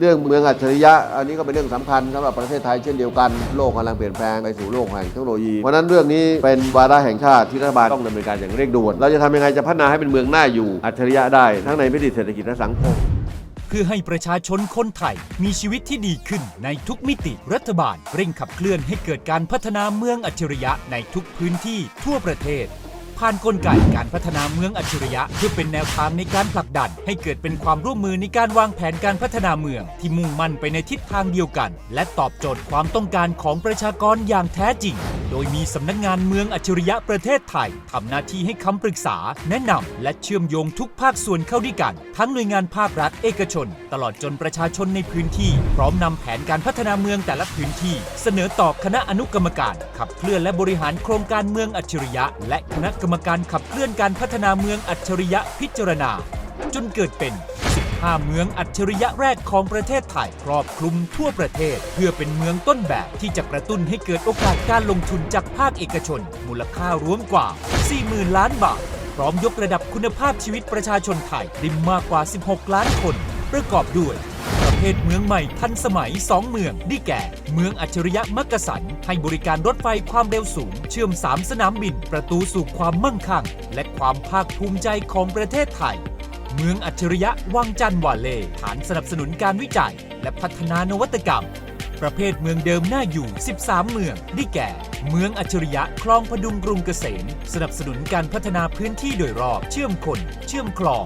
เรื่องเมืองอัจฉริยะ อันนี้ก็เป็นเรื่องสำคัญสำหรับประเทศไทยเช่นเดียวกันโลกกำลังเปลี่ยนแปลงไปสู่โลกแห่งเทคโนโลยี เพราะนั้นเรื่องนี้เป็นวาระแห่งชาติที่รัฐบาลต้องดำเนินการอย่างเร่งด่วน เราจะทำยังไงจะพัฒนาให้เป็นเมืองหน่าอยู่อัจฉริยะได้ ทั้งในมิติเศรษฐกิจและสังคมเพื่อให้ประชาชนคนไทยมีชีวิตที่ดีขึ้นในทุกมิติรัฐบาลเร่งขับเคลื่อนให้เกิดการพัฒนาเมืองอัจฉริยะในทุกพื้นที่ทั่วประเทศ ผ่านกลไกการพัฒนาเมืองอัจฉริยะ เพื่อเป็นแนวทางในการผลักดัน ให้เกิดเป็นความร่วมมือในการวางแผนการพัฒนาเมือง ที่มุ่งมั่นไปในทิศทางเดียวกัน และตอบโจทย์ความต้องการของประชากรอย่างแท้จริงโดยมีสำนักงานเมืองอัจฉริยะประเทศไทยทำหน้าที่ให้คำปรึกษา แนะนำและเชื่อมโยงทุกภาคส่วนเข้าด้วยกัน ทั้งหน่วยงานภาครัฐเอกชน ตลอดจนประชาชนในพื้นที่ พร้อมนำแผนการพัฒนาเมืองแต่ละพื้นที่ เสนอต่อคณะอนุกรรมการ ขับเคลื่อนและบริหารโครงการเมืองอัจฉริยะ และคณะกรรมการขับเคลื่อนการพัฒนาเมืองอัจฉริยะพิจารณา จนเกิดเป็น 15เมืองอัจฉริยะแรกของประเทศไทยครอบคลุมทั่วประเทศ เพื่อเป็นเมืองต้นแบบที่จะกระตุ้นให้เกิดโอกาสการลงทุนจากภาคเอกชน มูลค่ารวมกว่า 40,000 ล้านบาท พร้อมยกระดับคุณภาพชีวิตประชาชนไทยได้มากกว่า 16 ล้านคน ประกอบด้วย ประเภทเมืองใหม่ทันสมัย 2 เมืองได้แก่ เมืองอัจฉริยะมักกะสัน ให้บริการรถไฟความเร็วสูง เชื่อม 3 สนามบิน ประตูสู่ความมั่งคั่ง และความภาคภูมิใจของประเทศไทย เมืองอัจฉริยะวังจันทร์วาเล่ฐานสนับสนุนการวิจัย และพัฒนานวัตกรรม ประเภทเมืองเดิมน่าอยู่ 13 เมือง ได้แก่ เมืองอัจฉริยะคลองพดุงกรุงเกษม สนับสนุนการพัฒนาพื้นที่โดยรอบ เชื่อมคน เชื่อมคลอง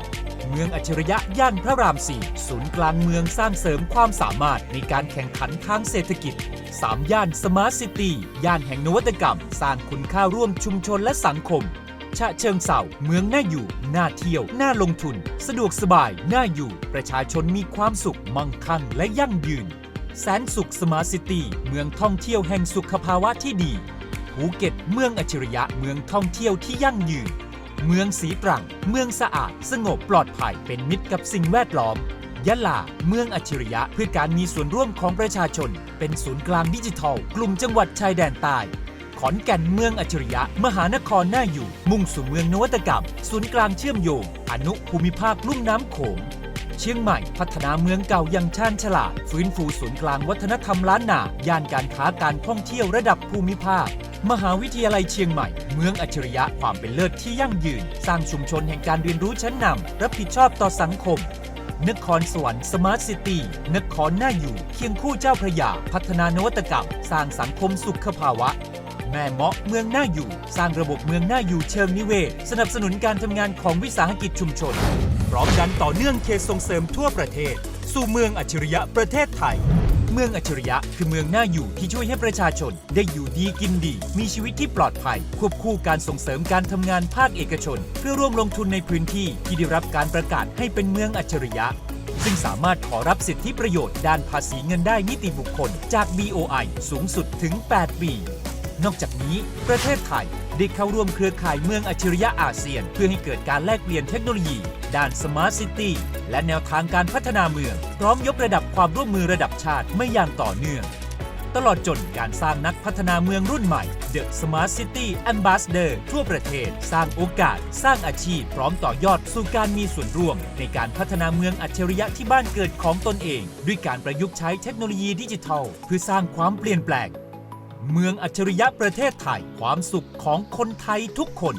เมืองอัจฉริยะย่านพระราม4ศูนย์กลางเมืองสร้างเสริมความสามารถในการแข่งขันทางเศรษฐกิจ3ย่านสมาร์ทซิตี้ย่านแห่งนวัตกรรม สร้างคุณค่าร่วมชุมชนและสังคม ฉะเชิงเซาเมืองน่าอยู่ น่าเที่ยว น่าลงทุน สะดวกสบาย น่าอยู่ ประชาชนมีความสุข มั่งคั่ง และยั่งยืน แสนสุขสมาร์ทซิตี้ เมืองท่องเที่ยวแห่งสุขภาวะที่ดี ภูเก็ต เมืองอัจฉริยะ เมืองท่องเที่ยวที่ยั่งยืน เมืองสีตรัง เมืองสะอาด สงบปลอดภัย เป็นมิตรกับสิ่งแวดล้อมยะลา เมืองอัจฉริยะเพื่อการมีส่วนร่วมของประชาชน เป็นศูนย์กลางดิจิทัล กลุ่มจังหวัดชายแดนใต้ ขอนแก่นเมืองอัจฉริยะ มหานครน่าอยู่ มุ่งสู่เมืองนวัตกรรม ศูนย์กลางเชื่อมโยง อนุภูมิภาคลุ่มน้ำโขง เชียงใหม่ พัฒนาเมืองเก่าอย่างชาญฉลาด ฟื้นฟูศูนย์กลางวัฒนธรรมล้านนา ย่านการค้าการท่องเที่ยวระดับภูมิภาค มหาวิทยาลัยเชียงใหม่ เมืองอัจฉริยะความเป็นเลิศที่ยั่งยืน สร้างชุมชนแห่งการเรียนรู้ชั้นนำรับผิดชอบต่อสังคมนครสวรรค์สมาร์ทซิตี้นครน่าอยู่ เคียงคู่เจ้าพระยา พัฒนานวัตกรรม สร้างสังคมสุขภาวะ แม่เมาะเมืองหน่าอยู่ สร้างระบบเมืองหน่าอยู่เชิงนิเวศ สนับสนุนการทำงานของวิสาหกิจชุมชน พร้อมดันต่อเนื่องเขตส่งเสริมทั่วประเทศ สู่เมืองอัจฉริยะประเทศไทย เมืองอัจฉริยะคือเมืองน่าอยู่ที่ช่วยให้ประชาชน ได้อยู่ดีกินดี มีชีวิตที่ปลอดภัย ควบคู่การส่งเสริมการทำงานภาคเอกชน เพื่อร่วมลงทุนในพื้นที่ที่ได้รับการประกาศให้เป็นเมืองอัจฉริยะซึ่งสามารถขอรับสิทธิประโยชน์ด้านภาษีเงินได้นิติบุคคล จาก BOI สูงสุดถึง 8 ปี นอกจากนี้ ประเทศไทยได้เข้าร่วมเครือข่ายเมืองอัจฉริยะอาเซียน เพื่อให้เกิดการแลกเปลี่ยนเทคโนโลยี ด้านสมาร์ทซิตี้และแนวทางการพัฒนาเมือง พร้อมยกระดับความร่วมมือระดับชาติไม่อย่างต่อเนื่อง ตลอดจนการสร้างนักพัฒนาเมืองรุ่นใหม่ The Smart City Ambassador ทั่วประเทศ สร้างโอกาส สร้างอาชีพ พร้อมต่อยอดสู่การมีส่วนร่วม ในการพัฒนาเมืองอัจฉริยะที่บ้านเกิดของตนเอง ด้วยการประยุกต์ใช้เทคโนโลยีดิจิทัล เพื่อสร้างความเปลี่ยนแปลง เมืองอัจฉริยะประเทศไทย ความสุขของคนไทยทุกคน